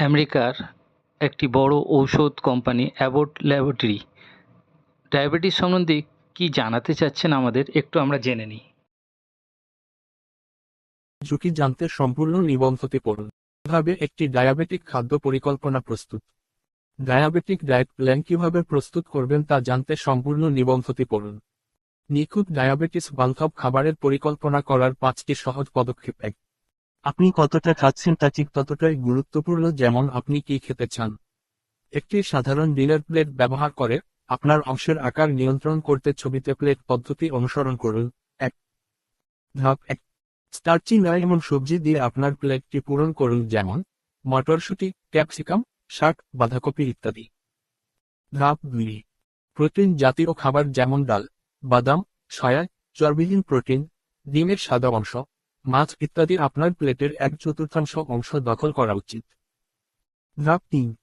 আমেরিকার একটি বড় ঔষধ কোম্পানি অ্যাবট ল্যাবরেটরি। ডায়াবেটিস সম্বন্ধে কি জানাতে চাচ্ছেন আমাদের একটু আমরা জেনে নিই। ঝুঁকি জানতে সম্পূর্ণ নিবন্ধটি পড়ুন। কীভাবে একটি ডায়াবেটিক খাদ্য পরিকল্পনা প্রস্তুত? ডায়াবেটিক ডায়েট প্ল্যান কীভাবে প্রস্তুত করবেন তা জানতে সম্পূর্ণ নিবন্ধটি পড়ুন। নিখুঁত ডায়াবেটিস বান্ধব খাবারের পরিকল্পনা করার পাঁচটি সহজ পদক্ষেপ এক। আপনি কতটা খাচ্ছেন তা ঠিক ততটাই গুরুত্বপূর্ণ যেমন আপনি কি খেতে চান। একটি সাধারণ ডিনার প্লেট ব্যবহার করে আপনার অংশের আকার নিয়ন্ত্রণ করতে ছবিতে প্লেট পদ্ধতি অনুসরণ করুন। এক। ধাপ এক। স্টার্চি নয় এমন সবজি দিয়ে আপনার প্লেটটি পূরণ করুন যেমন মটরশুঁটি, ক্যাপসিকাম, শাক, বাঁধাকপি ইত্যাদি। ধাপ দুই। প্রোটিন জাতীয় খাবার যেমন ডাল, বাদাম, সয়া চর্বিহীন প্রোটিন, ডিমের সাদা অংশ মাছ ইত্যাদি আপনার প্লেটের এক চতুর্থাংশ অংশ দখল করা উচিত। ধাপ তিন।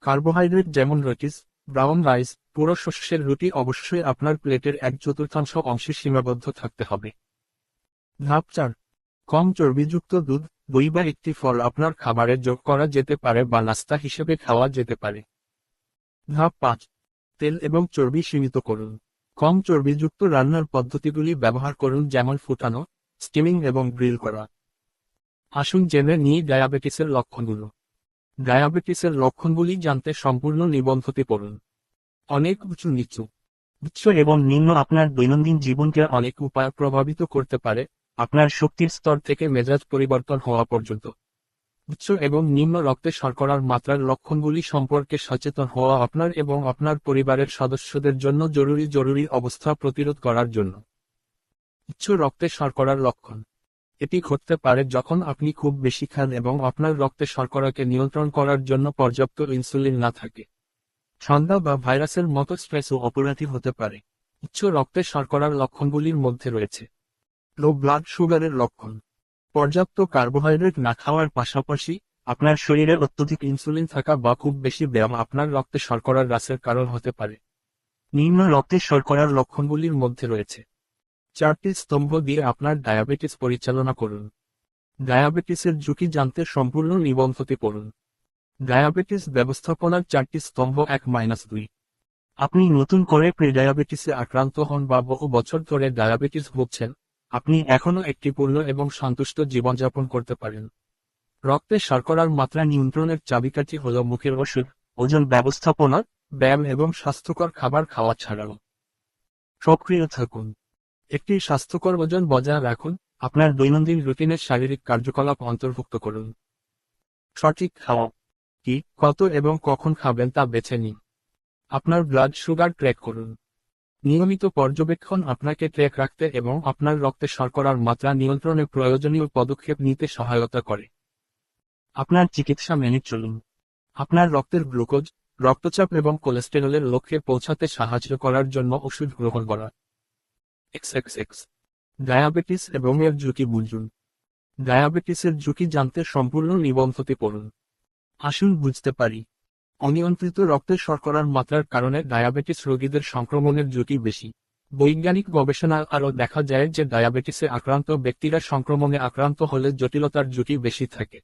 কার্বোহাইড্রেট যেমন রুটিস ব্রাউন রাইস পুরো শস্যের রুটি অবশ্যই আপনার প্লেটের এক চতুর্থাংশ অংশে সীমাবদ্ধ থাকতে হবে। ধাপ চার। কম চর্বিযুক্ত দুধ দই বা একটি ফল আপনার খাবারে যোগ করা যেতে পারে বা নাস্তা হিসেবে খাওয়া যেতে পারে। ধাপ পাঁচ। তেল এবং চর্বি সীমিত করুন। কম চর্বিযুক্ত রান্নার পদ্ধতিগুলি ব্যবহার করুন যেমন ফুটানো স্টিমিং এবং গ্রিল করা। আসুন জেনে নিই ডায়াবেটিসের লক্ষণগুলো। ডায়াবেটিসের লক্ষণগুলি জানতে সম্পূর্ণ নিবন্ধটি পড়ুন। অনেক উঁচু নিচু। উচ্চ এবং নিম্ন আপনার দৈনন্দিন জীবনকে অনেক উপায় প্রভাবিত করতে পারে। আপনার শক্তির স্তর থেকে মেজাজ পরিবর্তন হওয়া পর্যন্ত। উচ্চ এবং নিম্ন রক্তে শর্করার মাত্রার লক্ষণগুলি সম্পর্কে সচেতন হওয়া আপনার এবং আপনার পরিবারের সদস্যদের জন্য জরুরি জরুরি অবস্থা প্রতিরোধ করার জন্য। উচ্চ রক্তে শর্করার লক্ষণ। এটি ঘটতে পারে যখন আপনি খুব বেশি খান এবং আপনার রক্তে শর্করাকে নিয়ন্ত্রণ করার জন্য পর্যাপ্ত ইনসুলিন না থাকে। ঠান্ডা বা ভাইরাসের মতো স্ট্রেসও অপরাধী হতে পারে। উচ্চ রক্তে শর্করার লক্ষণগুলির মধ্যে রয়েছে। লো ব্লাড সুগারের লক্ষণ। পর্যাপ্ত কার্বোহাইড্রেট না খাওয়ার পাশাপাশি আপনার শরীরে অত্যধিক ইনসুলিন থাকা বা খুব বেশি ব্যায়াম আপনার রক্তে শর্করার হ্রাসের কারণ হতে পারে। নিম্ন রক্তে শর্করার লক্ষণগুলির মধ্যে রয়েছে। চারটি স্তম্ভ দিয়ে আপনার ডায়াবেটিস পরিচালনা করুন। ডায়াবেটিসের ঝুঁকি জানতে সম্পূর্ণ নিবন্ধটি পড়ুন। ডায়াবেটিস ব্যবস্থাপনার চারটি স্তম্ভ এক মাইনাস দুই। আপনি নতুন করে প্রিডায়াবেটিসে আক্রান্ত হন বা বহু বছর ধরে ডায়াবেটিস ভুগছেন, আপনি এখনও একটি পূর্ণ এবং সন্তুষ্ট জীবনযাপন করতে পারেন। রক্তে শর্করার মাত্রা নিয়ন্ত্রণের চাবিকাঠি হল মুখের ওষুধ, ওজন ব্যবস্থাপনা, ব্যায়াম এবং স্বাস্থ্যকর খাবার খাওয়া ছাড়াও। সক্রিয় থাকুন। একটি স্বাস্থ্যকর ওজন বজায় রাখুন। আপনার দৈনন্দিন রুটিনের শারীরিক কার্যকলাপ অন্তর্ভুক্ত করুন। সঠিক খাওয়া কি, কত এবং কখন খাবেন তা বেছে নিন। আপনার ব্লাড সুগার ট্র্যাক করুন। নিয়মিত পর্যবেক্ষণ আপনাকে ট্র্যাক রাখতে এবং আপনার রক্তে শর্করার মাত্রা নিয়ন্ত্রণে প্রয়োজনীয় পদক্ষেপ নিতে সহায়তা করে। আপনার চিকিৎসা মেনে চলুন। আপনার রক্তের গ্লুকোজ, রক্তচাপ এবং কোলেস্টেরলের লক্ষ্যে পৌঁছাতে সাহায্য করার জন্য ওষুধ গ্রহণ করা। ডায়াবেটিস এবং এর ঝুঁকি বুঝুন। ডায়াবেটিসের ঝুঁকি জানতে সম্পূর্ণ নিবন্ধটি পড়ুন। আসুন বুঝতে পারি। অনিয়ন্ত্রিত রক্তের শর্করার মাত্রার কারণে ডায়াবেটিস রোগীদের সংক্রমণের ঝুঁকি বেশি। বৈজ্ঞানিক গবেষণায় আরও দেখা যায় যে ডায়াবেটিসে আক্রান্ত ব্যক্তিরা সংক্রমণে আক্রান্ত হলে জটিলতার ঝুঁকি বেশি থাকে।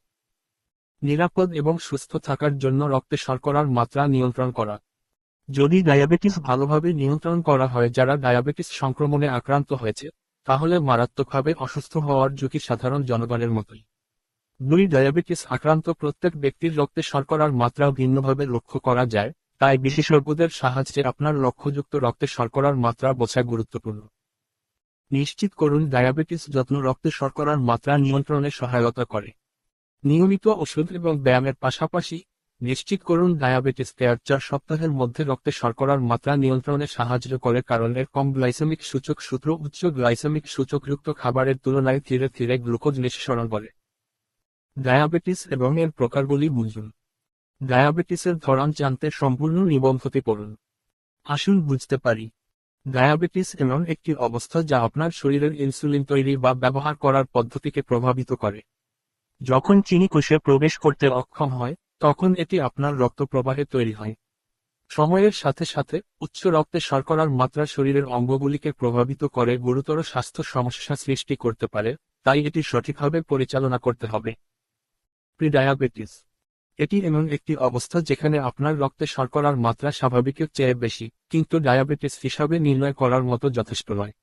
নিরাপদ এবং সুস্থ থাকার জন্য রক্তে শর্করার মাত্রা নিয়ন্ত্রণ করা। যদি ডায়াবেটিস ভালোভাবে নিয়ন্ত্রণ করা হয় যারা ডায়াবেটিস সংক্রমণে আক্রান্ত হয়েছে, তাহলে মারাত্মকভাবে অসুস্থ হওয়ার ঝুঁকি সাধারণ জনগণের মতোই। দুই ডায়াবেটিস আক্রান্ত প্রত্যেক ব্যক্তির রক্তে শর্করার মাত্রা ভিন্নভাবে লক্ষ্য করা যায়, তাই বিশেষজ্ঞদের সাহায্যে আপনার লক্ষ্যযুক্ত রক্তে শর্করার মাত্রা বোঝা গুরুত্বপূর্ণ। নিশ্চিত করুন ডায়াবেটিস যত্ন রক্তে শর্করার মাত্রা নিয়ন্ত্রণে সহায়তা করে। নিয়মিত ওষুধ এবং ব্যায়ামের পাশাপাশি নিশ্চিত করুন ডায়াবেটিস কেয়ার চার সপ্তাহের মধ্যে রক্তে শর্করার মাত্রা নিয়ন্ত্রণে সাহায্য করে কারণ এর কম গ্লাইসেমিক সূচক সূত্র উচ্চ গ্লাইসেমিক সূচকযুক্ত খাবারের তুলনায় ধীরে ধীরে গ্লুকোজ নিঃসরণ করে। ডায়াবেটিস এবং এর প্রকারগুলি বুঝুন। ডায়াবেটিসের ধরন জানতে সম্পূর্ণ নিবন্ধটি পড়ুন। আসুন বুঝতে পারি। ডায়াবেটিস এমন একটি অবস্থা যা আপনার শরীরের ইনসুলিন তৈরি বা ব্যবহার করার পদ্ধতিকে প্রভাবিত করে। যখন চিনি কোষে প্রবেশ করতে অক্ষম হয় তখন এটি আপনার রক্ত প্রবাহে তৈরি হয়। সময়ের সাথে সাথে, উচ্চ রক্তে শর্করার মাত্রা শরীরের অঙ্গগুলিকে প্রভাবিত করে গুরুতর স্বাস্থ্য সমস্যা সৃষ্টি করতে পারে, তাই এটি সঠিকভাবে পরিচালনা করতে হবে। প্রিডায়াবেটিস। এটি এমন একটি অবস্থা যেখানে আপনার রক্তে শর্করার মাত্রা স্বাভাবিকের চেয়ে বেশি, কিন্তু ডায়াবেটিস হিসাবে নির্ণয় করার মতো যথেষ্ট নয়।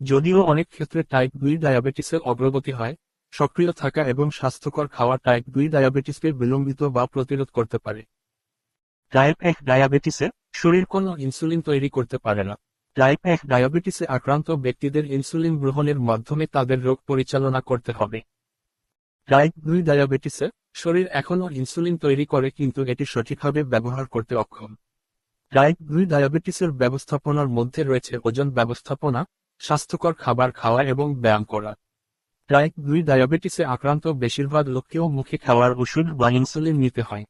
যদিও অনেক ক্ষেত্রে টাইপ দুই ডায়াবেটিসের অগ্রগতি হয় সক্রিয় থাকা এবং স্বাস্থ্যকর খাওয়া টাইপ দুই ডায়াবেটিসকে বিলম্বিত বা প্রতিরোধ করতে পারে। টাইপ এক ডায়াবেটিসে শরীর কোনো ইনসুলিন তৈরি করতে পারে না। টাইপ এক ডায়াবেটিসে আক্রান্ত ব্যক্তিদের ইনসুলিন গ্রহণের মাধ্যমে তাদের রোগ পরিচালনা করতে হবে। টাইপ দুই ডায়াবেটিসে শরীর এখনও ইনসুলিন তৈরি করে কিন্তু এটি সঠিকভাবে ব্যবহার করতে অক্ষম। টাইপ দুই ডায়াবেটিসের ব্যবস্থাপনার মধ্যে রয়েছে ওজন ব্যবস্থাপনা, স্বাস্থ্যকর খাবার খাওয়া এবং ব্যায়াম করা। টাইপ দুই ডায়াবেটিসে আক্রান্ত বেশিরভাগ লোককেও মুখে খাওয়ার ওষুধ বা ইনসুলিন নিতে হয়।